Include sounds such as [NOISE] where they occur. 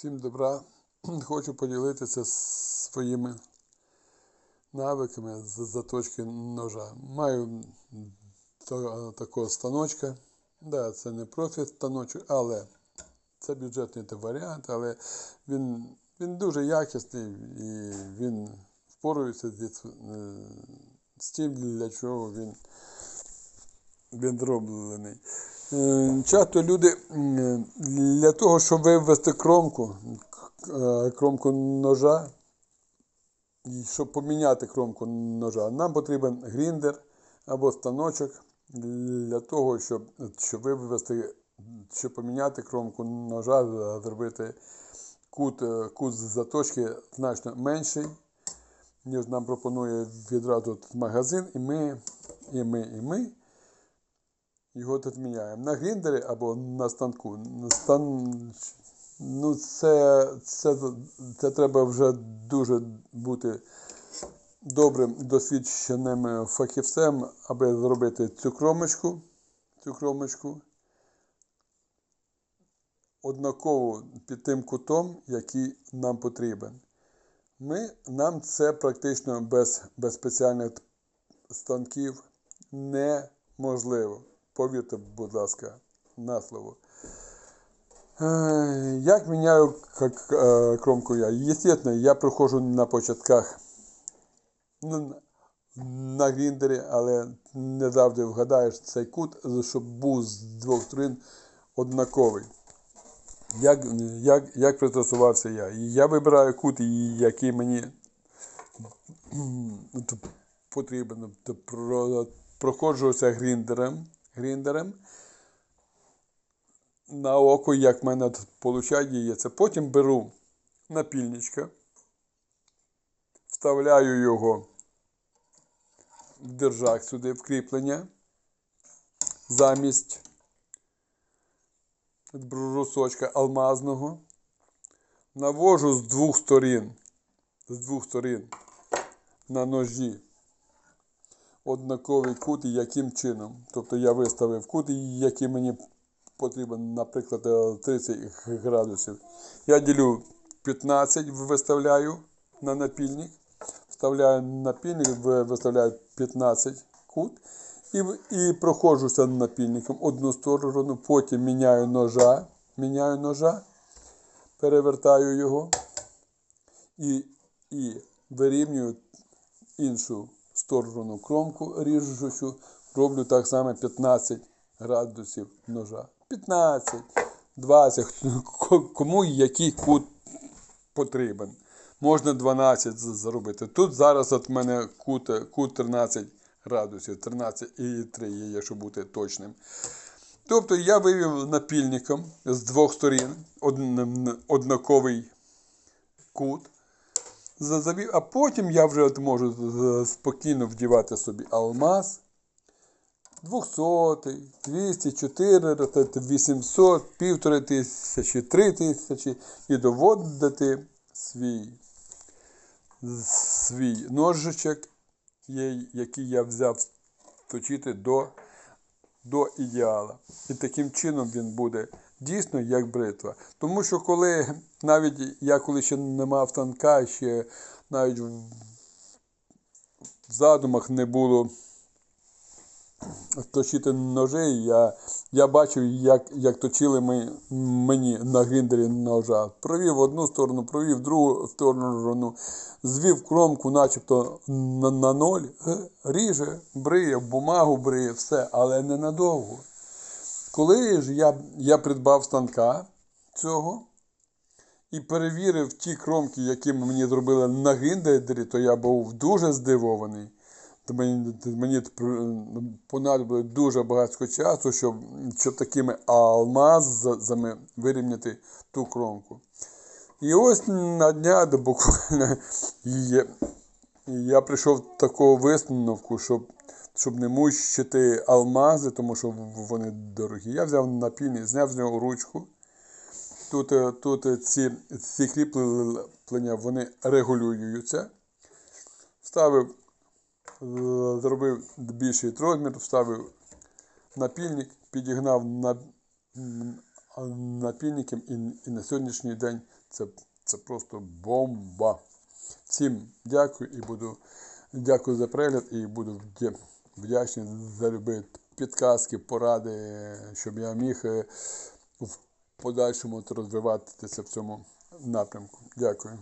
Всім добра. [CLEARS THROAT] Хочу поділитися своїми навиками з заточки ножа. Маю такого станочка. Да, це не профі станочок, але це бюджетний варіант, але він, він дуже якісний і він впорується е, з тим, для чого він, він зроблений. Е, Часто люди для того, щоб вивести кромку, е, кромку ножа, щоб поміняти кромку ножа, нам потрібен гріндер або станочок для того, щоб, щоб вивести, щоб поміняти кромку ножа, зробити кут, е, кут заточки значно менший, ніж нам пропонує відразу магазин, і ми, і ми, і ми його тут міняємо. На гріндері або на станку. На Стан... Ну, це, це, це треба вже дуже бути добрим досвідченим фахівцем, аби зробити цю кромочку, цю кромочку однаково під тим кутом, який нам потрібен. Ми, нам це практично без, без спеціальних станків неможливо. Повірте, будь ласка, на слово. Е, Як міняю е, кромку я? Естественно, я проходжу на початках ну, на гріндері, але не завжди вгадаєш цей кут, щоб був з двох сторон однаковий. Як, як, як пристосувався я? Я вибираю кут, який мені потрібен. Проходжуся гріндером, гріндером на око, як в мене виходить. Потім беру напільничка, вставляю його в держак сюди, в кріплення, замість брусочка алмазного. Навожу з двох сторін, з двох сторін на ножі однаковий кут і яким чином. Тобто я виставив кут, який мені потрібен, наприклад, е, 30 градусів. Я ділю 15, виставляю на напільник, вставляю напільник, виставляю 15 кут і, і проходжуся напільником одну сторону, потім міняю ножа, міняю ножа, перевертаю його і, і вирівнюю іншу сторону кромку ріжучу, роблю так само 15 градусів ножа. 15, 20, кому який кут потрібен. Можна 12 зробити. Тут зараз от мене кут, кут 13 градусів, 13 і 3 є, якщо бути точним. Тобто я вивів напільником з двох сторін одн- однаковий кут за- завів, а потім я вже от можу спокійно вдівати собі алмаз. 200, 200, 400, 800, півтори тисячі, 3 тисячі і доводити свій, свій ножичок, який я взяв точити до, до ідеала. І таким чином він буде дійсно як бритва. Тому що коли навіть я коли ще не мав танка, ще навіть в задумах не було точити ножі, я, я бачив, як, як точили ми, мені на гріндері ножа. Провів одну сторону, провів другу сторону, звів кромку, начебто на, на ноль, е, ріже, бриє, бумагу бриє, все, але не надовго. Коли ж я, я придбав станка цього і перевірив ті кромки, які мені зробили на гріндері, то я був дуже здивований. Мені, мені понадобилось дуже багато часу, щоб, щоб такими алмазами вирівняти ту кромку. І ось на дня буквально я прийшов до такого висновку, щоб, щоб не мучити алмази, тому що вони дорогі. Я взяв напільний, зняв з нього ручку. Тут, е, тут е, ці, ці кріплення вони регулюються. Вставив Е, зробив більший розмір, вставив напільник, підігнав на напільником, і, і на сьогоднішній день це, це просто бомба. Всім дякую і буду дякую за перегляд і буду вдячний за любі підказки, поради, щоб я міг е, в подальшому розвиватися в цьому напрямку. Дякую.